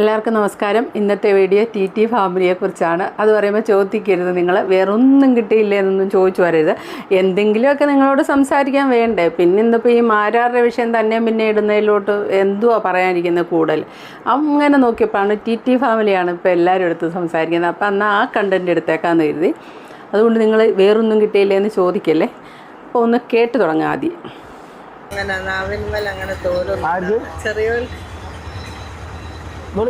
എല്ലാവർക്കും നമസ്കാരം. ഇന്നത്തെ വീഡിയോ ടി ടി ഫാമിലിയെക്കുറിച്ചാണ് അത് പറയുമ്പോൾ ചോദിക്കരുത് നിങ്ങൾ വേറൊന്നും കിട്ടിയില്ല എന്നൊന്നും ചോദിച്ചു വരരുത്. എന്തെങ്കിലുമൊക്കെ നിങ്ങളോട് സംസാരിക്കാൻ വേണ്ടേ? പിന്നെ ഇന്നിപ്പോൾ ഈ മാരാറുടെ വിഷയം തന്നെ പിന്നെ ഇടുന്നതിലോട്ട് എന്തുവാ പറയാനിരിക്കുന്നത് കൂടുതൽ? അങ്ങനെ നോക്കിയപ്പോഴാണ് ടി ടി ഫാമിലിയാണ് ഇപ്പോൾ എല്ലാവരും എടുത്ത് സംസാരിക്കുന്നത്. അപ്പോൾ എന്നാൽ ആ കണ്ടന്റ് എടുത്തേക്കാന്ന് കരുതി. അതുകൊണ്ട് നിങ്ങൾ വേറൊന്നും കിട്ടിയില്ലേ എന്ന് ചോദിക്കല്ലേ? അപ്പോൾ ഒന്ന് കേട്ട് തുടങ്ങാം ആദ്യം. അങ്ങനെ നാവിന്മേൽ അങ്ങനെ തോന്നും ആർക്ക്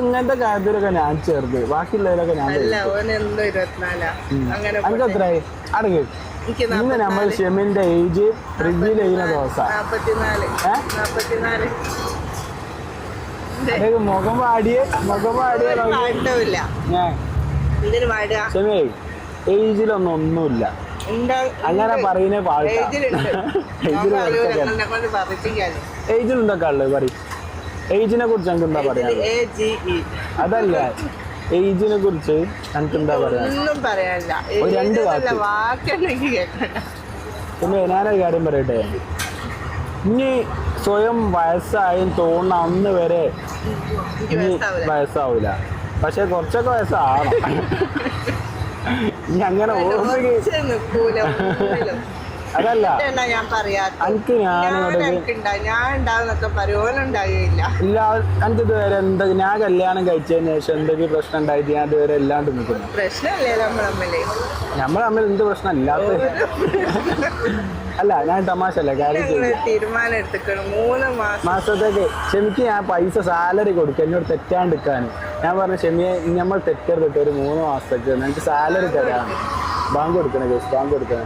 ഇങ്ങനത്തെ കാര്യത്തിലൊക്കെ ഞാൻ ചേർത്ത്. ബാക്കിയുള്ളവരൊക്കെ ഞാൻ അല്ല അടങ്ങി. എത്രയായി ഇന്ന് നമ്മൾ ഷെമിന്റെ ഏജ് റിവ്യൂ ചെയ്യുന്ന ദിവസം? അതായത് മുഖം പാടിയ മുഖം പാടിയ ഷെമേ ഏജിലൊന്നും ഒന്നുമില്ല. അങ്ങനെ പറയുന്ന പാട്ടാ ഏജിലുണ്ടൊക്കെ ഉള്ളത് പറയും. ഏജിനെ കുറിച്ച് എനിക്ക് എന്താ പറയാ അതല്ല. ഏജിനെ കുറിച്ച് എനിക്ക് എന്താ പറയാ ഒന്നും പറയാനില്ല. ഒരു രണ്ട്. വാക്കുണ്ടെങ്കിൽ പിന്നെ ഞാനൊരു കാര്യം പറയട്ടെ? ഇനി സ്വയം വയസ്സായും തോന്നുന്ന അന്ന് വരെ വയസ്സാവൂല. പക്ഷെ കുറച്ചൊക്കെ വയസ്സാവണം. ഇനി അങ്ങനെ ഓർമ്മ. അതല്ല. ഞാൻ പറയാത്ത എനിക്ക് ഇല്ല എനിക്ക് ഇതുവരെ എന്താ ഞാൻ കല്യാണം കഴിച്ചതിന് ശേഷം എന്തൊക്കെ പ്രശ്നം ഉണ്ടായിട്ട് ഞാൻ ഇതുവരെ എല്ലാണ്ട് നിൽക്കുന്നു. പ്രശ്നമല്ലേ നമ്മൾ തമ്മിൽ? നമ്മൾ തമ്മിൽ എന്ത് പ്രശ്നം? ഇല്ലാത്ത അല്ല ഞാൻ തമാശ അല്ല കാര്യം തീരുമാനം മൂന്ന് മാസം. മാസത്തേക്ക് ക്ഷമിക്ക് ഞാൻ പൈസ സാലറി കൊടുക്കും എന്നോട് തെറ്റാണ്ടിരിക്കാൻ ഞാൻ പറഞ്ഞു ക്ഷമിയെ നമ്മൾ തെറ്റെടുത്തിട്ട് ഒരു മൂന്ന് മാസത്തേക്ക് എനിക്ക് സാലറി തരാം. ബാങ്ക് കൊടുക്കണേ കേസ് ബാങ്ക് കൊടുക്കണേ.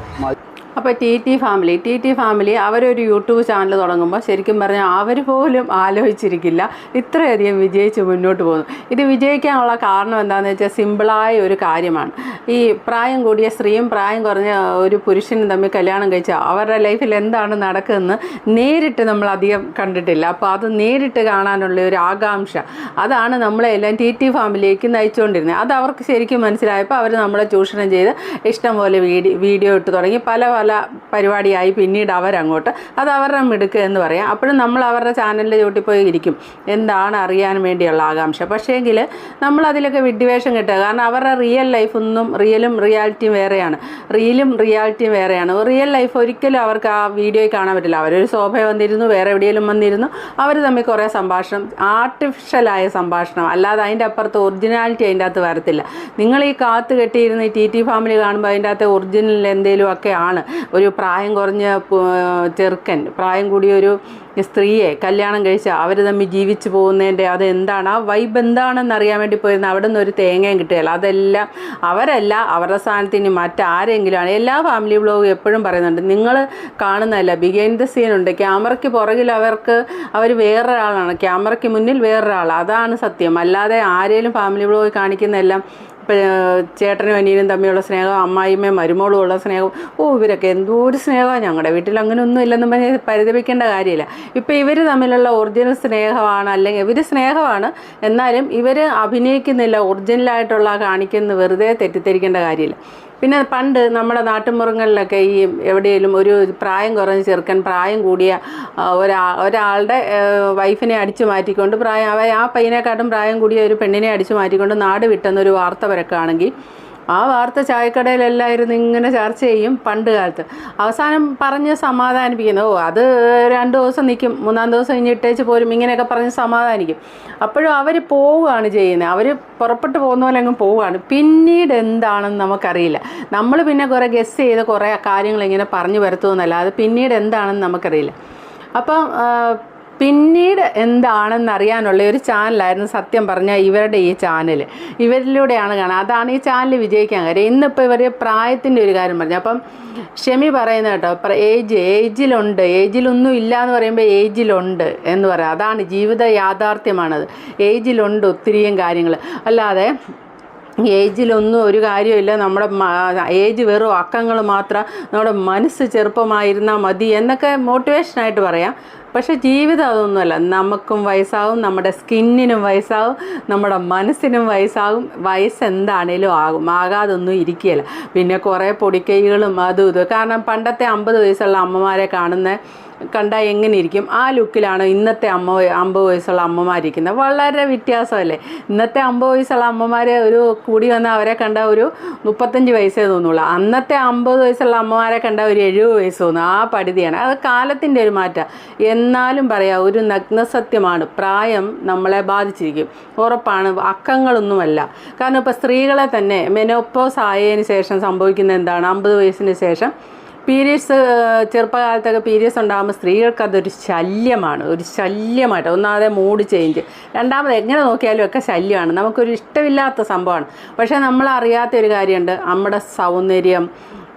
അപ്പോൾ T T family T T family അവരൊരു യൂട്യൂബ് ചാനൽ തുടങ്ങുമ്പോൾ ശരിക്കും പറഞ്ഞാൽ അവർ പോലും ആലോചിച്ചിരിക്കില്ല. ഇത്രയധികം വിജയിച്ച് മുന്നോട്ട് പോകുന്നു. ഇത് വിജയിക്കാനുള്ള കാരണം എന്താണെന്ന് വെച്ചാൽ സിമ്പിളായ ഒരു കാര്യമാണ്. ഈ പ്രായം കൂടിയ സ്ത്രീയും പ്രായം കുറഞ്ഞ ഒരു പുരുഷനും തമ്മിൽ കല്യാണം കഴിച്ചാൽ അവരുടെ ലൈഫിൽ എന്താണ് നടക്കുന്നത് നേരിട്ട് നമ്മൾ അധികം കണ്ടിട്ടില്ല. അപ്പോൾ അത് നേരിട്ട് കാണാനുള്ള ഒരു ആകാംക്ഷ. അതാണ് നമ്മളെല്ലാം ടി ടി ഫാമിലിയിലേക്ക് നയിച്ചുകൊണ്ടിരുന്നത് അത് അവർക്ക് ശരിക്കും മനസ്സിലായപ്പോൾ അവർ നമ്മളെ ചൂഷണം ചെയ്ത് ഇഷ്ടം പോലെ വീഡിയോ ഇട്ട് തുടങ്ങി. പല പല പരിപാടിയായി പിന്നീട് അവരങ്ങോട്ട് അത് അവരുടെ മിടുക്ക് എന്ന് പറയാം. അപ്പോഴും നമ്മൾ അവരുടെ ചാനലിന്റെ ചോട്ടിൽ പോയി ഇരിക്കും. എന്താണ് അറിയാൻ വേണ്ടിയുള്ള ആകാംക്ഷ. പക്ഷേങ്കിൽ നമ്മൾ അതിലൊക്കെ വിഡ്ഢിവേഷം കിട്ടുക. കാരണം അവരുടെ റിയൽ ലൈഫ് ഒന്നും റിയലും റിയാലിറ്റിയും വേറെയാണ്. റിയലും റിയാലിറ്റിയും വേറെയാണ്. റിയൽ ലൈഫ് ഒരിക്കലും അവർക്ക് ആ വീഡിയോയിൽ കാണാൻ പറ്റില്ല. അവരൊരു ശോഭ വന്നിരുന്നു വേറെ എവിടെയെങ്കിലും വന്നിരുന്നു. അവർ തമ്മിൽ കുറേ സംഭാഷണം ആർട്ടിഫിഷ്യലായ സംഭാഷണം. അല്ലാതെ അതിന്റെ അപ്പുറത്ത് ഒറിജിനാലിറ്റി അതിന്റെ അകത്ത് വരത്തില്ല. നിങ്ങൾ ഈ കാത്ത് കെട്ടിയിരുന്ന് ടി ടി ഫാമിലി കാണുമ്പോൾ അതിന്റെ അകത്ത് ഒറിജിനൽ എന്തെങ്കിലും ഒക്കെ ആണ്. ഒരു പ്രായം കുറഞ്ഞ ചെറുക്കൻ പ്രായം കൂടിയൊരു സ്ത്രീയെ കല്യാണം കഴിച്ച് അവർ തമ്മിൽ ജീവിച്ചു പോകുന്നതിന്റെ അത് എന്താണ് ആ വൈബ് എന്താണെന്ന് അറിയാൻ വേണ്ടി പോയിരുന്ന അവിടെ നിന്ന് ഒരു തേങ്ങയും കിട്ടുകയില്ല അതെല്ലാം അവരല്ല അവരുടെ സ്ഥാനത്ത് ഇനി മറ്റാരെങ്കിലും ആണ് എല്ലാ ഫാമിലി വ്ലോഗും എപ്പോഴും പറയുന്നുണ്ട് നിങ്ങൾ കാണുന്നതല്ല ബിഗൈൻഡ് ദ സീൻ ഉണ്ട്. ക്യാമറയ്ക്ക് പുറകിൽ അവർക്ക് അവർ വേറൊരാളാണ്. ക്യാമറയ്ക്ക് മുന്നിൽ വേറൊരാൾ അതാണ് സത്യം. അല്ലാതെ ആരേലും ഫാമിലി വ്ലോഗ് കാണിക്കുന്നതെല്ലാം ചേട്ടനും അനിയനും തമ്മിലുള്ള സ്നേഹം അമ്മായിമ്മയും മരുമോളും ഉള്ള സ്നേഹം ഓ ഇവരൊക്കെ എന്തോ ഒരു സ്നേഹമാണ് ഞങ്ങളുടെ വീട്ടിൽ. അങ്ങനെ ഒന്നും ഇല്ലെന്നും പറഞ്ഞ് പരിതപിക്കേണ്ട കാര്യമില്ല. ഇപ്പം ഇവർ തമ്മിലുള്ള ഒറിജിനൽ സ്നേഹമാണ് അല്ലെങ്കിൽ ഇവർ സ്നേഹമാണ് എന്നാലും ഇവർ അഭിനയിക്കുന്നില്ല ഒറിജിനലായിട്ടുള്ള കാണിക്കുന്ന വെറുതെ തെറ്റിദ്ധരിക്കേണ്ട കാര്യമില്ല. പിന്നെ പണ്ട് നമ്മുടെ നാട്ടുമ്പുറങ്ങളിലൊക്കെ ഈ എവിടെയെങ്കിലും ഒരു പ്രായം കുറഞ്ഞ ചെറുക്കൻ പ്രായം കൂടിയ ഒരാ ഒരാളുടെ വൈഫിനെ അടിച്ചു മാറ്റിക്കൊണ്ട് പ്രായം ആ പയ്യനെക്കാട്ടും പ്രായം കൂടിയ ഒരു പെണ്ണിനെ അടിച്ചു മാറ്റിക്കൊണ്ട് നാട് വിട്ടെന്നൊരു വാർത്ത പരക്കുകയാണെങ്കിൽ ആ വാർത്ത ചായക്കടയിലെല്ലായിരുന്നു ഇങ്ങനെ ചർച്ച ചെയ്യും പണ്ട് കാലത്ത്. അവസാനം പറഞ്ഞ് സമാധാനിപ്പിക്കുന്നു. ഓ അത് രണ്ട് ദിവസം നിൽക്കും മൂന്നാം ദിവസം ഇനി ഇട്ടേച്ച് പോരും. ഇങ്ങനെയൊക്കെ പറഞ്ഞ് സമാധാനിക്കും. അപ്പോഴും അവർ പോവുകയാണ് ചെയ്യുന്നത്. അവർ പുറപ്പെട്ട് പോകുന്ന പോലെ അങ്ങ് പോവുകയാണ്. പിന്നീട് എന്താണെന്ന് നമുക്കറിയില്ല. നമ്മൾ പിന്നെ കുറേ ഗസ് ചെയ്ത് കുറേ കാര്യങ്ങൾ ഇങ്ങനെ പറഞ്ഞു വരുത്തുമെന്നല്ലാതെ പിന്നീട് എന്താണെന്ന് നമുക്കറിയില്ല. അപ്പം പിന്നീട് എന്താണെന്ന് അറിയാനുള്ള ഒരു ചാനലായിരുന്നു സത്യം പറഞ്ഞാൽ ഇവരുടെ ഈ ചാനൽ ഇവരിലൂടെയാണ് കാണുക അതാണ് ഈ ചാനൽ വിജയിക്കാൻ കാര്യം. ഇന്നിപ്പോൾ ഇവർ പ്രായത്തിന്റെ ഒരു കാര്യം പറഞ്ഞു. അപ്പം ഷെമി പറയുന്നത് കേട്ടോ ഏജ് ഏജിലുണ്ട്. ഏജിലൊന്നും ഇല്ല എന്ന് പറയുമ്പോൾ ഏജിലുണ്ട് എന്ന് പറയാം. അതാണ് ജീവിത യാഥാർത്ഥ്യമാണത്. ഏജിലുണ്ട് ഒത്തിരിയും കാര്യങ്ങൾ അല്ലാതെ ഏജിലൊന്നും ഒരു കാര്യമില്ല നമ്മുടെ ഏജ് വെറും അക്കങ്ങൾ മാത്രം നമ്മുടെ മനസ്സ് ചെറുപ്പമായിരുന്നാൽ മതി എന്നൊക്കെ മോട്ടിവേഷനായിട്ട് പറയാം. പക്ഷെ ജീവിതം അതൊന്നുമല്ല. നമുക്കും വയസ്സാവും നമ്മുടെ സ്കിന്നിനും വയസ്സാവും നമ്മുടെ മനസ്സിനും വയസ്സാകും വയസ്സ് എന്താണേലും ആകും. ആകാതൊന്നും ഇരിക്കുകയില്ല. പിന്നെ കുറേ പൊടിക്കൈകളും അതും ഇതും. കാരണം പണ്ടത്തെ അമ്പത് വയസ്സുള്ള അമ്മമാരെ കാണുന്ന കണ്ടാൽ എങ്ങനെ ഇരിക്കും ആ ലുക്കിലാണ് ഇന്നത്തെ അമ്മ അമ്പത് വയസ്സുള്ള അമ്മമാരിക്കുന്നത് വളരെ വ്യത്യാസമല്ലേ? ഇന്നത്തെ അമ്പത് വയസ്സുള്ള അമ്മമാരെ ഒരു കൂടി വന്ന അവരെ കണ്ട ഒരു മുപ്പത്തഞ്ച് വയസ്സേ തോന്നുള്ളൂ. അന്നത്തെ അമ്പത് വയസ്സുള്ള അമ്മമാരെ കണ്ട ഒരു എഴുപത് വയസ്സ് തോന്നും. ആ പരിധിയാണ്. അത് കാലത്തിന്റെ ഒരു മാറ്റം. എന്നാലും പറയാം ഒരു നഗ്നസത്യമാണ് പ്രായം നമ്മളെ ബാധിച്ചിരിക്കും. ഉറപ്പാണ്. അക്കങ്ങളൊന്നുമല്ല. കാരണം ഇപ്പോൾ സ്ത്രീകളെ തന്നെ മെനോപ്പോസ് ആയതിനു ശേഷം സംഭവിക്കുന്ന എന്താണ്? അമ്പത് വയസ്സിന് ശേഷം പീരിയഡ്സ് ചെറുപ്പകാലത്തൊക്കെ പീരിയഡ്സ് ഉണ്ടാകുമ്പോൾ സ്ത്രീകൾക്ക് അതൊരു ശല്യമാണ്. ഒരു ശല്യമായിട്ട്. ഒന്നാമതെ മൂഡ് ചേഞ്ച് രണ്ടാമത് എങ്ങനെ നോക്കിയാലും ഒക്കെ ശല്യമാണ്. നമുക്കൊരു ഇഷ്ടമില്ലാത്ത സംഭവമാണ്. പക്ഷേ നമ്മൾ അറിയാത്ത ഒരു കാര്യമുണ്ട്. നമ്മുടെ സൗന്ദര്യം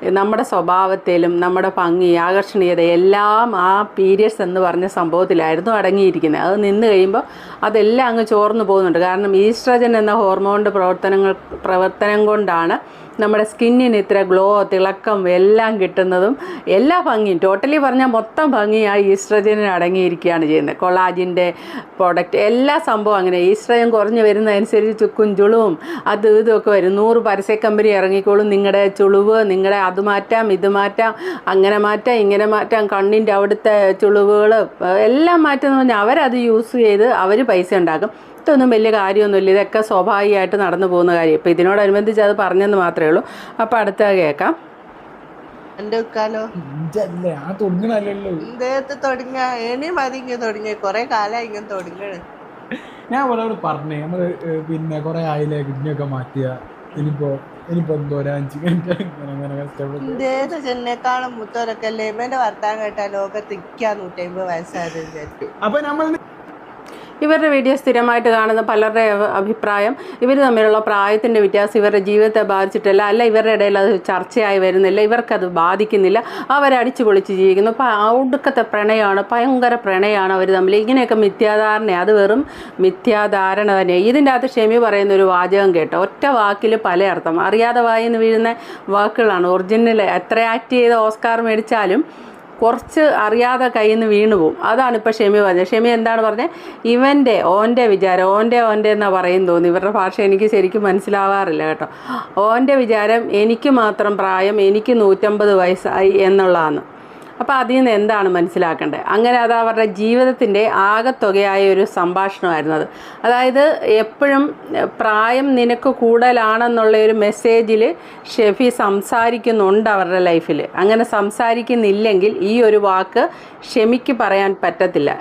നമ്മുടെ സ്വഭാവത്തിലും നമ്മുടെ ഭംഗി ആകർഷണീയത എല്ലാം ആ പീരിയഡ്സ് എന്ന് പറഞ്ഞ സംഭവത്തിലായിരുന്നു അടങ്ങിയിരിക്കുന്നത്. അത് നിന്ന് കഴിയുമ്പോൾ അതെല്ലാം അങ്ങ് ചോർന്നു പോകുന്നുണ്ട്. കാരണം ഈസ്ട്രജൻ എന്ന ഹോർമോണിന്റെ പ്രവർത്തനങ്ങൾ പ്രവർത്തനം കൊണ്ടാണ് നമ്മുടെ സ്കിന്നിന് ഇത്ര ഗ്ലോ തിളക്കം എല്ലാം കിട്ടുന്നതും എല്ലാ ഭംഗിയും ടോട്ടലി പറഞ്ഞാൽ മൊത്തം ഭംഗി ആ ഈസ്ട്രജനിൽ അടങ്ങിയിരിക്കുകയാണ് ചെയ്യുന്നത്. കൊളാജിന്റെ പ്രോഡക്റ്റ് എല്ലാ സംഭവം അങ്ങനെ. ഈസ്ട്രജൻ കുറഞ്ഞു വരുന്നതനുസരിച്ച് ചുക്കും ചുളുവും അത് ഇതുമൊക്കെ വരും. നൂറ് പരസ്യ കമ്പനി ഇറങ്ങിക്കോളും. നിങ്ങളുടെ ചുളിവ് നിങ്ങളുടെ അത് മാറ്റാം ഇത് മാറ്റാം അങ്ങനെ മാറ്റാം ഇങ്ങനെ മാറ്റാം കണ്ണിന്റെ അവിടുത്തെ ചുളിവുകൾ എല്ലാം മാറ്റുന്ന പറഞ്ഞാൽ അവരത് യൂസ് ചെയ്ത് അവർ പൈസ ഉണ്ടാക്കും. ഇതൊന്നും വലിയ കാര്യമൊന്നുമില്ല. ഇതൊക്കെ സ്വാഭാവികമായിട്ട് നടന്നു പോകുന്ന കാര്യം. ഇപ്പം ഇതിനോടനുബന്ധിച്ച് അത് പറഞ്ഞെന്ന് മാത്രമേ ഉള്ളൂ. അപ്പോൾ അടുത്ത കേൾക്കാം. എന്റെ തുടങ്ങണല്ലോ ഇദ്ദേഹത്തെ തുടങ്ങ? ഇനി മതി ഇങ്ങനെ തുടങ്ങിയ കൊറേ കാലമായി ഇങ്ങനെ തുടങ്ങണ്. ഞാൻ അവളോട് പറഞ്ഞേ നമ്മൾ പിന്നെ കൊറേ ആയില്ലേ കിഡ്നിയൊക്കെ മാറ്റിയ. ഇനിയിപ്പോ ഇനിയിപ്പോ എന്തോ ഒരു അഞ്ച് മിനിറ്റ് ഇങ്ങനെ ഇങ്ങനെ കഷ്ടപ്പെട്ട്. ഇദ്ദേഹത്തെ ചെന്നേക്കാളും മുത്തോരൊക്കെ അല്ലേ? വർത്താൻ വർത്താനം കേട്ടാ ലോകത്ത് ഇക്കാ നൂറ്റമ്പത് വയസ്സായത് വിചാരിക്കും. അപ്പൊ നമ്മൾ ഇവരുടെ വീഡിയോ സ്ഥിരമായിട്ട് കാണുന്ന പലരുടെ അഭിപ്രായം ഇവർ തമ്മിലുള്ള പ്രായത്തിന്റെ വ്യത്യാസം ഇവരുടെ ജീവിതത്തെ ബാധിച്ചിട്ടില്ല അല്ല ഇവരുടെ ഇടയിൽ അത് ചർച്ചയായി വരുന്നില്ല ഇവർക്കത് ബാധിക്കുന്നില്ല അവരടിച്ചു പൊളിച്ച് ജീവിക്കുന്നു. അപ്പോൾ ഒടുക്കത്തെ പ്രണയമാണ് ഭയങ്കര പ്രണയമാണ് അവർ തമ്മിൽ. ഇങ്ങനെയൊക്കെ മിഥ്യാധാരണ അത് വെറും മിഥ്യാധാരണ തന്നെയാണ് ഇതിന്റെ അകത്ത് ഷെമി പറയുന്ന ഒരു വാചകം കേട്ടോ. ഒറ്റ വാക്കിൽ പല അർത്ഥം. അറിയാതെ വായിന്ന് വീഴുന്ന വാക്കുകളാണ്. ഒറിജിനൽ എത്ര ആക്ട് ചെയ്ത് ഓസ്കാർ മേടിച്ചാലും കുറച്ച് അറിയാതെ കയ്യിൽ നിന്ന് വീണു പോകും അതാണ് ഇപ്പോൾ ഷെമി പറഞ്ഞത്. ഷെമി എന്താണ് പറഞ്ഞത് ഇവന്റെ ഓന്റെ വിചാരം ഓന്റെ ഓന്റെ എന്നാണ് പറയും തോന്നി ഇവരുടെ ഭാഷ എനിക്ക് ശരിക്കും മനസ്സിലാവാറില്ല കേട്ടോ. ഓന്റെ വിചാരം എനിക്ക് മാത്രം പ്രായം എനിക്ക് നൂറ്റമ്പത് വയസ്സായി എന്നുള്ളതാണ്. അപ്പോൾ അതിൽ നിന്ന് എന്താണ് മനസ്സിലാക്കേണ്ടത്? അങ്ങനെ അത് അവരുടെ ജീവിതത്തിന്റെ ആകത്തുകയായ ഒരു സംഭാഷണമായിരുന്നു അത്. അതായത് എപ്പോഴും പ്രായം നിനക്ക് കൂടുതലാണെന്നുള്ള ഒരു മെസ്സേജിൽ ഷെഫി സംസാരിക്കുന്നുണ്ട് അവരുടെ ലൈഫിൽ അങ്ങനെ സംസാരിക്കുന്നില്ലെങ്കിൽ ഈ ഒരു വാക്ക് ഷെമിക്ക് പറയാൻ പറ്റത്തില്ല.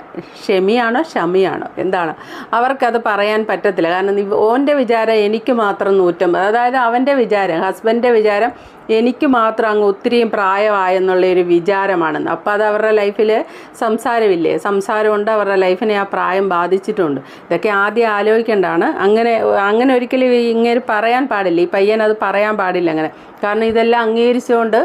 ഷെമിയാണോ ഷമിയാണോ? എന്താണ്? അവർക്കത് പറയാൻ പറ്റത്തില്ല. കാരണം ഓന്റെ വിചാരം എനിക്ക് മാത്രം നൂറ്റമ്പത്. അതായത് അവന്റെ വിചാരം ഹസ്ബൻഡിന്റെ വിചാരം എനിക്ക് മാത്രം അങ്ങ് ഒത്തിരിയും പ്രായമായെന്നുള്ള ഒരു വിചാരമാണെന്ന്. അപ്പോൾ അത് അവരുടെ ലൈഫിൽ സംസാരമില്ലേ? സംസാരമുണ്ട് അവരുടെ ലൈഫിനെ ആ പ്രായം ബാധിച്ചിട്ടുണ്ട്. ഇതൊക്കെ ആദ്യം ആലോചിക്കേണ്ടതാണ്. അങ്ങനെ അങ്ങനെ ഒരിക്കലും ഇങ്ങനെ പറയാൻ പാടില്ല. ഈ പയ്യൻ അത് പറയാൻ പാടില്ല അങ്ങനെ. കാരണം ഇതെല്ലാം അംഗീകരിച്ചുകൊണ്ട്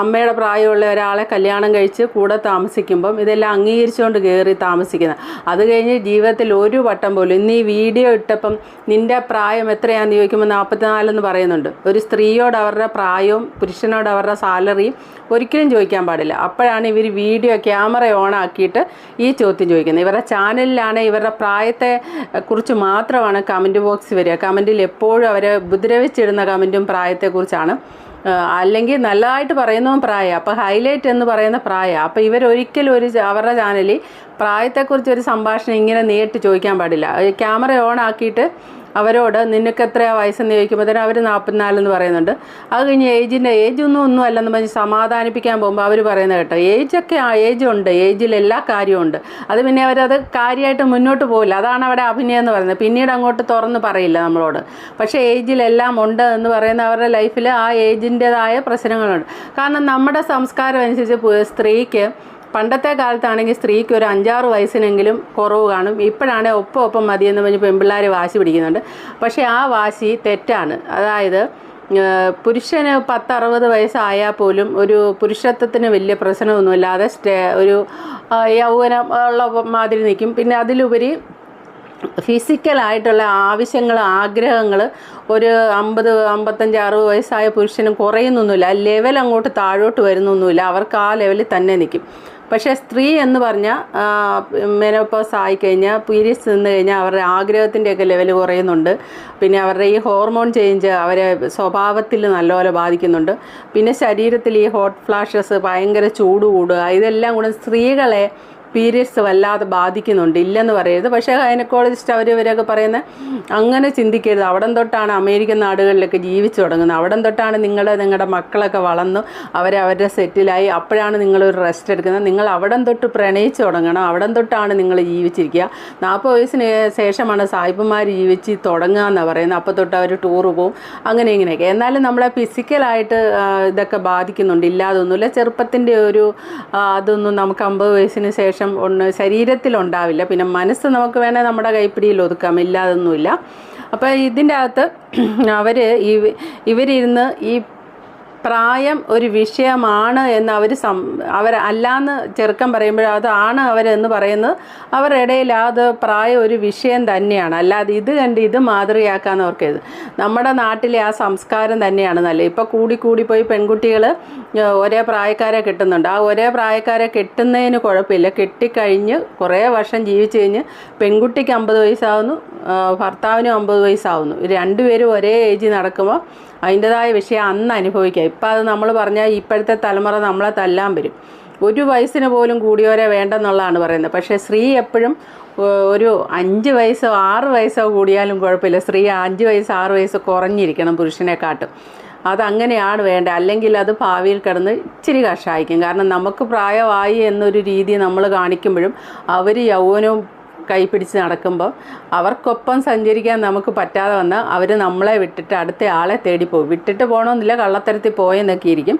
അമ്മയുടെ പ്രായമുള്ള ഒരാളെ കല്യാണം കഴിച്ച് കൂടെ താമസിക്കുമ്പം ഇതെല്ലാം അംഗീകരിച്ചുകൊണ്ട് കയറി താമസിക്കുന്നത് അത് കഴിഞ്ഞ് ജീവിതത്തിൽ ഒരു വട്ടം പോലും ഇന്ന് ഈ വീഡിയോ ഇട്ടപ്പം നിന്റെ പ്രായം എത്രയാണെന്ന് ചോദിക്കുമ്പോൾ നാൽപ്പത്തിനാലെന്ന് പറയുന്നുണ്ട്. ഒരു സ്ത്രീയോട് അവരുടെ പ്രായവും പുരുഷനോട് അവരുടെ സാലറിയും ഒരിക്കലും ചോദിക്കാൻ പാടില്ല. അപ്പോഴാണ് ഇവർ വീഡിയോ ക്യാമറ ഓൺ ആക്കിയിട്ട് ഈ ചോദ്യം ചോദിക്കുന്നത്. ഇവരുടെ ചാനലിലാണ് ഇവരുടെ പ്രായത്തെ കുറിച്ച് മാത്രമാണ് കമന്റ് ബോക്സ് വരിക. കമന്റിൽ എപ്പോഴും അവരെ ഉപദ്രവിച്ചിടുന്ന കമന്റും പ്രായത്തെക്കുറിച്ചാണ്. അല്ലെങ്കിൽ നല്ലതായിട്ട് പറയുന്നതും പ്രായം അപ്പോൾ ഹൈലൈറ്റ് എന്ന് പറയുന്ന പ്രായം. അപ്പോൾ ഇവരൊരിക്കലും ഒരു അവരുടെ ചാനലിൽ പ്രായത്തെക്കുറിച്ച് ഒരു സംഭാഷണം ഇങ്ങനെ നേരിട്ട് ചോദിക്കാൻ പാടില്ല. ക്യാമറ ഓൺ ആക്കിയിട്ട് അവരോട് നിനക്ക് എത്രയാ വയസ്സെന്ന് ചോദിക്കുമ്പോഴത്തേനും അവർ നാൽപ്പത്തിനാലെന്ന് പറയുന്നുണ്ട്. അത് കഴിഞ്ഞ് ഏജിന്റെ ഏജ് ഒന്നും ഒന്നും അല്ലെന്ന് പറഞ്ഞ് സമാധാനിപ്പിക്കാൻ പോകുമ്പോൾ അവർ പറയുന്നത് കേട്ടോ. ഏജൊക്കെ ആ ഏജുണ്ട് ഏജിൽ എല്ലാ കാര്യവും ഉണ്ട്. അത് പിന്നെ അവരത് കാര്യമായിട്ട് മുന്നോട്ട് പോകില്ല അതാണ് അവിടെ അഭിനയം എന്ന് പറയുന്നത്. പിന്നീട് അങ്ങോട്ട് തുറന്ന് പറയില്ല നമ്മളോട്. പക്ഷേ ഏജിലെല്ലാം ഉണ്ട് എന്ന് പറയുന്ന അവരുടെ ലൈഫിൽ ആ ഏജിന്റെതായ പ്രശ്നങ്ങളുണ്ട്. കാരണം നമ്മുടെ സംസ്കാരം അനുസരിച്ച് സ്ത്രീക്ക് പണ്ടത്തെ കാലത്താണെങ്കിൽ സ്ത്രീക്ക് ഒരു അഞ്ചാറ് വയസ്സിനെങ്കിലും കുറവ് കാണും. ഇപ്പോഴാണ് ഒപ്പം ഒപ്പം മതിയെന്ന് പറഞ്ഞ് പെൺപിള്ളേർ വാശി പിടിക്കുന്നുണ്ട്. പക്ഷേ ആ വാശി തെറ്റാണ്. അതായത് പുരുഷന് പത്തറുപത് വയസ്സായാൽ പോലും ഒരു പുരുഷത്വത്തിന് വലിയ പ്രശ്നമൊന്നുമില്ലാതെ സ്റ്റേ ഒരു യൗവനം ഉള്ള മാതിരി നിൽക്കും. പിന്നെ അതിലുപരി ഫിസിക്കലായിട്ടുള്ള ആവശ്യങ്ങൾ ആഗ്രഹങ്ങൾ ഒരു അമ്പത് അമ്പത്തഞ്ച് അറുപത് വയസ്സായ പുരുഷനും കുറയുന്നൊന്നുമില്ല. ആ ലെവൽ അങ്ങോട്ട് താഴോട്ട് വരുന്നൊന്നുമില്ല. അവർക്ക് ആ ലെവലിൽ തന്നെ നിൽക്കും. പക്ഷേ സ്ത്രീ എന്ന് പറഞ്ഞാൽ മെനോപ്പോസ് ആയിക്കഴിഞ്ഞാൽ പീരീഡ്സ് നിന്ന് കഴിഞ്ഞാൽ അവരുടെ ആഗ്രഹത്തിന്റെയൊക്കെ ലെവൽ കുറയുന്നുണ്ട്. പിന്നെ അവരുടെ ഈ ഹോർമോൺ ചേഞ്ച് അവരെ സ്വഭാവത്തിൽ നല്ലപോലെ ബാധിക്കുന്നുണ്ട്. പിന്നെ ശരീരത്തിൽ ഈ ഹോട്ട് ഫ്ലാഷസ് ഭയങ്കര ചൂട് കൂടുക ഇതെല്ലാം കൂടെ സ്ത്രീകളെ പീരിയഡ്സ് വല്ലാതെ ബാധിക്കുന്നുണ്ട്. ഇല്ലെന്ന് പറയരുത്. പക്ഷേ ഗൈനക്കോളജിസ്റ്റ് അവർ ഇവരൊക്കെ പറയുന്നത് അങ്ങനെ ചിന്തിക്കരുത്. അവിടം തൊട്ടാണ് അമേരിക്കൻ നാടുകളിലൊക്കെ ജീവിച്ചു തുടങ്ങുന്നത്. അവിടം തൊട്ടാണ് നിങ്ങൾ നിങ്ങളുടെ മക്കളൊക്കെ വളർന്നു അവരെ അവരുടെ സെറ്റിലായി. അപ്പോഴാണ് നിങ്ങളൊരു റെസ്റ്റ് എടുക്കുന്നത്. നിങ്ങൾ അവിടം തൊട്ട് പ്രണയിച്ച് തുടങ്ങണം. അവിടം തൊട്ടാണ് നിങ്ങൾ ജീവിച്ചിരിക്കുക. നാൽപ്പത് വയസ്സിന് ശേഷമാണ് സായിപ്പന്മാർ ജീവിച്ച് തുടങ്ങുക എന്നാണ് പറയുന്നത്. അപ്പോൾ തൊട്ട് അവർ ടൂറ് പോകും അങ്ങനെ ഇങ്ങനെയൊക്കെ. എന്നാലും നമ്മളെ ഫിസിക്കലായിട്ട് ഇതൊക്കെ ബാധിക്കുന്നുണ്ട്. ഇല്ലാതൊന്നുമില്ല. ചെറുപ്പത്തിന്റെ ഒരു അതൊന്നും നമുക്ക് അമ്പത് വയസ്സിന് ശേഷം ഒന്ന് ശരീരത്തിലുണ്ടാവില്ല. പിന്നെ മനസ്സ് നമുക്ക് വേണേൽ നമ്മുടെ കൈപ്പിടിയിൽ ഒതുക്കാം. ഇല്ലാതൊന്നുമില്ല. അപ്പോൾ ഇതിന്റെ അകത്ത് അവർ ഇവരിരുന്ന് ഈ പ്രായം ഒരു വിഷയമാണ് എന്ന് അവർ സം അവർ അല്ലാന്ന് ചെറുക്കം പറയുമ്പോൾ അതാണ് അവരെന്ന് പറയുന്നത് അവരുടെ ഇടയിൽ അത് പ്രായം ഒരു വിഷയം തന്നെയാണ്. അല്ലാതെ ഇത് കണ്ട് ഇത് മാതൃകയാക്കാന്ന് ഓർക്കരുത്. നമ്മുടെ നാട്ടിലെ ആ സംസ്കാരം തന്നെയാണ് നല്ലത്. ഇപ്പോൾ കൂടി കൂടി പോയി പെൺകുട്ടികൾ ഒരേ പ്രായക്കാരെ കിട്ടുന്നുണ്ട്. ആ ഒരേ പ്രായക്കാരെ കിട്ടുന്നതിന് കുഴപ്പമില്ല. കെട്ടിക്കഴിഞ്ഞ് കുറേ വർഷം ജീവിച്ചു കഴിഞ്ഞ് പെൺകുട്ടിക്ക് അമ്പത് വയസ്സാവുന്നു ഭർത്താവിനും അമ്പത് വയസ്സാവുന്നു. രണ്ടുപേരും ഒരേ ഏജിൽ നടക്കുമ്പോൾ അതിന്റെതായ വിഷയം അന്ന് അനുഭവിക്കുക ഇപ്പം അത് നമ്മൾ പറഞ്ഞാൽ ഇപ്പോഴത്തെ തലമുറ നമ്മളെ തല്ലാൻ വരും. ഒരു വയസ്സിന് പോലും കൂടിയവരെ വേണ്ടെന്നുള്ളതാണ് പറയുന്നത്. പക്ഷേ സ്ത്രീ എപ്പോഴും ഒരു അഞ്ച് വയസ്സോ ആറ് വയസ്സോ കൂടിയാലും കുഴപ്പമില്ല. സ്ത്രീ അഞ്ച് വയസ്സ് ആറ് വയസ്സ് കുറഞ്ഞിരിക്കണം പുരുഷനെക്കാട്ടും. അതങ്ങനെയാണ് വേണ്ടത്. അല്ലെങ്കിൽ അത് ഭാവിയിൽ കിടന്ന് ഇച്ചിരി കഷായിക്കും. കാരണം നമുക്ക് പ്രായമായി എന്നൊരു രീതി നമ്മൾ കാണിക്കുമ്പോഴും അവർ യൗവനവും കൈപിടിച്ച് നടക്കുമ്പോൾ അവർക്കൊപ്പം സഞ്ചരിക്കാൻ നമുക്ക് പറ്റാതെ വന്ന് അവർ നമ്മളെ വിട്ടിട്ട് അടുത്ത ആളെ തേടി പോകും. വിട്ടിട്ട് പോകണമെന്നില്ല കള്ളത്തരത്തിൽ പോയെന്നൊക്കെ ഇരിക്കും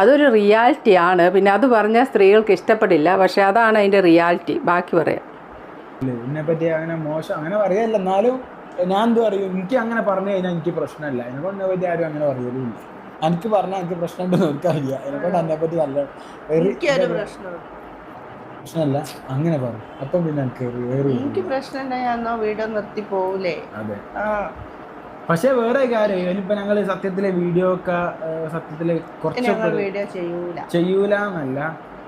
അതൊരു റിയാലിറ്റിയാണ്. പിന്നെ അത് പറഞ്ഞാൽ സ്ത്രീകൾക്ക് ഇഷ്ടപ്പെടില്ല. പക്ഷേ അതാണ് അതിന്റെ റിയാലിറ്റി. ബാക്കി പറയാം. പറ്റി അങ്ങനെ മോശം അങ്ങനെ പറയല്ല. എന്നാലും ഞാൻ എന്ത് പറയും? എനിക്ക് അങ്ങനെ പറഞ്ഞു കഴിഞ്ഞാൽ എനിക്ക് പ്രശ്നമില്ല. എന്നെക്കൊണ്ട് എന്നെ പറ്റി ആരും അങ്ങനെ പറയലുമില്ല എനിക്ക് പറഞ്ഞാൽ എനിക്ക് പ്രശ്നമുണ്ടെന്ന് എനിക്കറിയാം. എന്നെക്കൊണ്ട് എന്നെ പറ്റി നല്ല പ്രശ്നമല്ല. അങ്ങനെ പറഞ്ഞു അപ്പം പിന്നെ എനിക്ക് വേറെ എനിക്ക് പ്രശ്നം വീഡിയോ നിർത്തി പോവൂലേ? അതെ. പക്ഷെ വേറെ കാര്യം ഇനിയിപ്പോ ഞങ്ങൾ സത്യത്തിലെ വീഡിയോ ഒക്കെ സത്യത്തിലെ കുറച്ചൊക്കെ വീഡിയോ ചെയ്യൂല. ചെയ്യൂല എന്നല്ല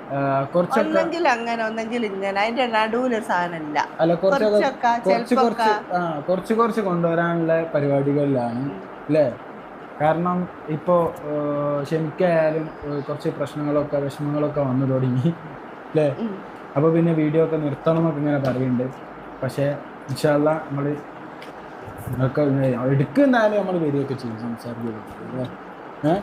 ആ, കുറച്ചൊക്കെ ഒന്നെങ്കിൽ അങ്ങനെ ഒന്നെങ്കിൽ ഇങ്ങനെ. അതിന്റെ നടുവിലൊരു സാധനമില്ല. അല്ല കുറച്ചൊക്കെ കുറച്ച് ചെയ്യൂലെന്നല്ല കുറച്ച് ആ കുറച്ച് കുറച്ച് കൊണ്ടുവരാനുള്ള പരിപാടികളിലാണ് അല്ലേ? കാരണം ഇപ്പോ ക്ഷമിക്കായാലും കുറച്ച് പ്രശ്നങ്ങളൊക്കെ വിഷമങ്ങളൊക്കെ വന്നു തുടങ്ങി. അല്ലേ അപ്പൊ അപ്പോൾ പിന്നെ വീഡിയോ ഒക്കെ നിർത്തണം എന്നൊക്കെ ഇങ്ങനെ പറയുന്നുണ്ട് പക്ഷേ ഇൻഷാല്ല നമ്മൾ നിങ്ങൾക്ക് എടുക്കുന്നാലും നമ്മൾ വരികയൊക്കെ ചെയ്യും ഏഹ്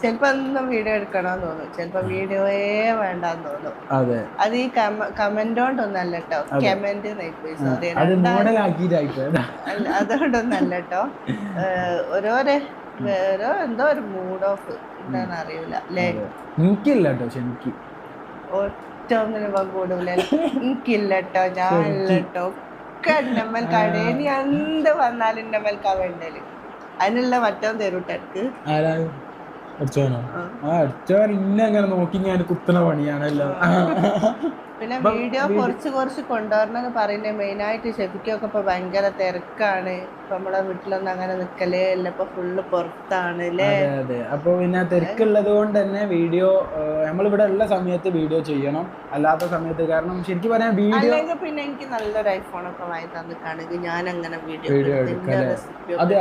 ചിലപ്പോ ഒന്നും വീഡിയോ എടുക്കണമെന്ന് തോന്നും. ചിലപ്പോ വീഡിയോയേ വേണ്ടാന്ന് തോന്നും. അതെ. അത് ഈ കമന്റ് കൊണ്ടൊന്നല്ല കേട്ടോ കമന്റ് സോറി അത് മോഡലാക്കിയിട്ടായിപ്പോ അതുകൊണ്ടൊന്നല്ല കേട്ടോ ഓരോരോ ഓരോ എന്തോ ഒരു മൂഡ് ഓഫ് അല്ലേ എനിക്കില്ല കേട്ടോ പക്ഷെ എനിക്ക്. ഒറ്റ ഒന്നിനും ഇപ്പം കൂടൂല. എനിക്കില്ല കേട്ടോ ഞാൻ ഇല്ല കേട്ടോ ഒക്കെ എന്ത് വന്നാലും നമ്മൽ കവേണ്ടൽ അതിനുള്ള മറ്റോ ആരാ? അടിച്ചോനോ ആ. അടിച്ചോൻ ഇന്നെ അങ്ങനെ നോക്കി ഞാൻ കുത്തണ പണിയാണല്ലോ. പിന്നെ വീഡിയോ കുറച്ച് കുറച്ച് കൊണ്ടുവരണമെന്ന് പറയുന്നത് മെയിനായിട്ട് ഷെഫിക്കൊക്കെ ഇപ്പൊ ഭയങ്കര തിരക്കാണ്. ഇപ്പൊ നമ്മളെ വീട്ടിലൊന്നും അങ്ങനെ നിക്കലേ ഇല്ല. ഇപ്പൊ ഫുള്ള് പുറത്താണ് അല്ലേ അതെ അപ്പൊ പിന്നെ തിരക്കുള്ളത് കൊണ്ട് തന്നെ വീഡിയോ നമ്മളിവിടെ ഉള്ള സമയത്ത് വീഡിയോ ചെയ്യണം. അല്ലാത്ത സമയത്ത് കാരണം ശരിക്കും പറയാൻ വീഡിയോ അല്ലെങ്കിൽ പിന്നെ എനിക്ക് നല്ലൊരു ഐഫോൺ ഒക്കെ വാങ്ങി തന്നിട്ടാണെങ്കിൽ ഞാൻ അങ്ങനെ വീഡിയോ വീഡിയോ എടുക്കാം. അത്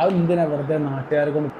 അത് എന്തിനാ വെറുതെ നാട്ടുകാർ കൊണ്ട്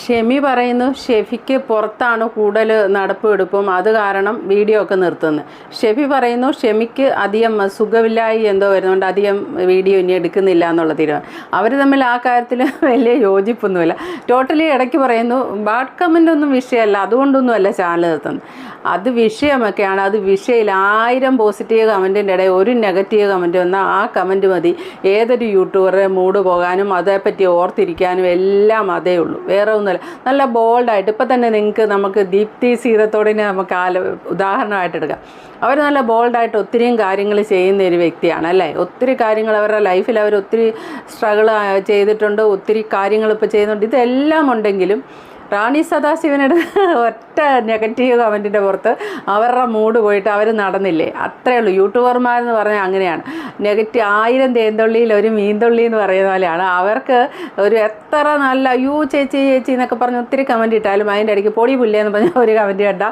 ഷെമി പറയുന്നു ഷെഫിക്ക് പുറത്താണ് കൂടുതൽ നടപ്പ് എടുപ്പും. അത് കാരണം വീഡിയോ ഒക്കെ നിർത്തുന്നത് ഷെഫി പറയുന്നു ഷെമിക്ക് അധികം സുഖമില്ലായി എന്തോ വരുന്നുണ്ട്. അധികം വീഡിയോ ഇനി എടുക്കുന്നില്ല എന്നുള്ള തീരുമാനം. അവർ തമ്മിൽ ആ കാര്യത്തിൽ വലിയ യോജിപ്പൊന്നുമില്ല. ടോട്ടലി ഇടയ്ക്ക് പറയുന്നു ബാഡ് കമന്റ് ഒന്നും വിഷയമല്ല. അതുകൊണ്ടൊന്നുമല്ല ചാനൽ നിർത്തുന്നത്. അത് വിഷയമൊക്കെയാണ്. അത് വിഷയിൽ ആയിരം പോസിറ്റീവ് കമന്റിന്റെ ഇടയിൽ ഒരു നെഗറ്റീവ് കമന്റ് വന്നാൽ ആ കമന്റ് മതി. ഏതൊരു യൂട്യൂബറുടെ മൂഡ് പോകാനും അതേപ്പറ്റി ഓർത്തിരിക്കാനും എല്ലാം അതേ ഉള്ളൂ വേറെ ഒന്നുമില്ല നല്ല ബോൾഡായിട്ട് ഇപ്പം തന്നെ നിങ്ങൾക്ക് നമുക്ക് ദീപ്തി സീതത്തോടിനെ നമുക്ക് ആല ഉദാഹരണമായിട്ട് എടുക്കാം. അവർ നല്ല ബോൾഡായിട്ട് ഒത്തിരിയും കാര്യങ്ങൾ ചെയ്യുന്ന ഒരു വ്യക്തിയാണ് അല്ലേ? ഒത്തിരി കാര്യങ്ങൾ അവരുടെ ലൈഫിൽ അവർ ഒത്തിരി സ്ട്രഗിൾ ചെയ്തിട്ടുണ്ട് ഒത്തിരി കാര്യങ്ങൾ ഇപ്പോൾ ചെയ്യുന്നുണ്ട്. ഇതെല്ലാം ഉണ്ടെങ്കിലും റാണി സദാശിവനോട് ഒറ്റ നെഗറ്റീവ് കമന്റിന്റെ പുറത്ത് അവരുടെ മൂഡ് പോയിട്ട് അവർ നടന്നില്ലേ? അത്രേ ഉള്ളൂ. യൂട്യൂബർമാരെന്ന് പറഞ്ഞാൽ അങ്ങനെയാണ്. നെഗറ്റീവ് ആയിരം തേന്തള്ളിയിൽ ഒരു മീൻതുള്ളി എന്ന് പറയുന്ന പോലെയാണ്. അവർക്ക് ഒരു എത്ര നല്ല യൂ ചേച്ചി ചേച്ചി എന്നൊക്കെ പറഞ്ഞ് ഒത്തിരി കമന്റ് ഇട്ടാലും അതിന്റെ ഇടയ്ക്ക് പൊടി പുല്ലേന്ന് പറഞ്ഞ ഒരു കമന്റ് കണ്ട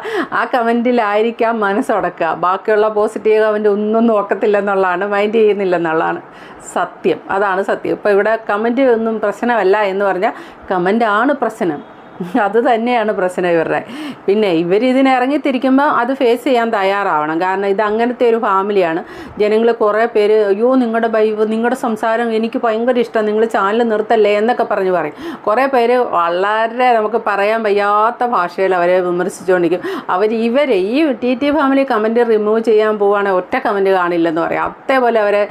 ആ കമന്റിലായിരിക്കാം മനസ്സുടക്കുക. ബാക്കിയുള്ള പോസിറ്റീവ് കമന്റ് ഒന്നും നോക്കത്തില്ലെന്നുള്ളതാണ് മൈൻഡ് ചെയ്യുന്നില്ലെന്നുള്ളതാണ് സത്യം. അതാണ് സത്യം. ഇപ്പോൾ ഇവിടെ കമന്റ് ഒന്നും പ്രശ്നമല്ല എന്ന് പറഞ്ഞാൽ കമന്റ് ആണ് പ്രശ്നം. അത് തന്നെയാണ് പ്രശ്നം ഇവരുടെ. പിന്നെ ഇവർ ഇതിന് ഇറങ്ങിത്തിരിക്കുമ്പോൾ അത് ഫേസ് ചെയ്യാൻ തയ്യാറാവണം. കാരണം ഇത് അങ്ങനത്തെ ഒരു ഫാമിലിയാണ് ജനങ്ങൾ കുറേ പേര് അയ്യോ നിങ്ങളുടെ ബൈബ് നിങ്ങളുടെ സംസാരം എനിക്ക് ഭയങ്കര ഇഷ്ടം നിങ്ങൾ ചാനൽ നിർത്തല്ലേ? എന്നൊക്കെ പറഞ്ഞ് പറയും. കുറേ പേര് വളരെ നമുക്ക് പറയാൻ വയ്യാത്ത ഭാഷയിൽ അവരെ വിമർശിച്ചുകൊണ്ടിരിക്കും. അവർ ഇവരെ ഈ T T family comment remove ചെയ്യാൻ പോവുകയാണെങ്കിൽ ഒറ്റ കമന്റ് കാണില്ലെന്ന് പറയാം. അതേപോലെ അവരെ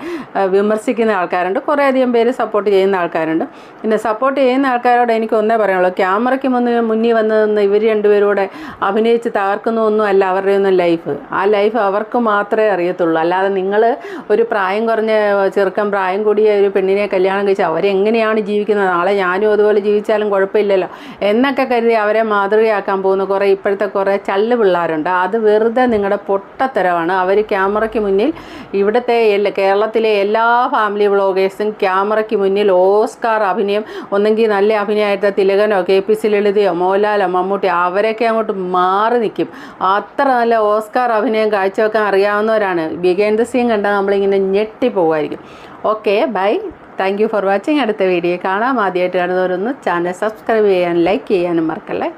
വിമർശിക്കുന്ന ആൾക്കാരുണ്ട്. കുറേയധികം പേര് സപ്പോർട്ട് ചെയ്യുന്ന ആൾക്കാരുണ്ട്. പിന്നെ സപ്പോർട്ട് ചെയ്യുന്ന ആൾക്കാരോട് എനിക്ക് ഒന്നേ പറയാനുള്ളൂ. ക്യാമറയ്ക്ക് മുന്നിൽ മുന്നിൽ വന്ന് നിന്ന് ഇവർ രണ്ടുപേരൂടെ അഭിനയിച്ച് തകർക്കുന്നൊന്നും അല്ല അവരുടെ ഒന്നും ലൈഫ് ആ ലൈഫ് അവർക്ക് മാത്രമേ അറിയത്തുള്ളൂ. അല്ലാതെ നിങ്ങൾ ഒരു പ്രായം കുറഞ്ഞ ചെറുക്കൻ പ്രായം കൂടിയ ഒരു പെണ്ണിനെ കല്യാണം കഴിച്ച് അവരെങ്ങനെയാണ് ജീവിക്കുന്നത്? നാളെ ഞാനും അതുപോലെ ജീവിച്ചാലും കുഴപ്പമില്ലല്ലോ. എന്നൊക്കെ കരുതി അവരെ മാതൃകയാക്കാൻ പോകുന്ന കുറേ ഇപ്പോഴത്തെ കുറേ ചള്ളു പിള്ളേരുണ്ട്. അത് വെറുതെ നിങ്ങളുടെ പൊട്ടത്തരമാണ്. അവർ ക്യാമറയ്ക്ക് മുന്നിൽ ഇവിടുത്തെ എല്ലാ കേരളത്തിലെ എല്ലാ ഫാമിലി വ്ളോഗേഴ്സും ക്യാമറയ്ക്ക് മുന്നിൽ ഓസ്കാർ അഭിനയം ഒന്നെങ്കിൽ നല്ല അഭിനയമായിട്ട് തിലകനോ കെ പി സി ലളിതയോ മോഹൻലാലോ മമ്മൂട്ടി അവരൊക്കെ അങ്ങോട്ട് മാറി നിൽക്കും അത്ര നല്ല ഓസ്കാർ അഭിനയം കാഴ്ചവെക്കാൻ അറിയാവുന്നവരാണ്. ബിഗൈൻ സിംഗ് കണ്ടാൽ നമ്മളിങ്ങനെ ഞെട്ടിപ്പോകുമായിരിക്കും okay bye. Thank you for watching അടുത്ത വീഡിയോ കാണാം. ആദ്യമായിട്ട് കാണുന്നവരൊന്ന് ചാനൽ സബ്സ്ക്രൈബ് ചെയ്യാനും ലൈക്ക് ചെയ്യാനും മറക്കല്ലേ?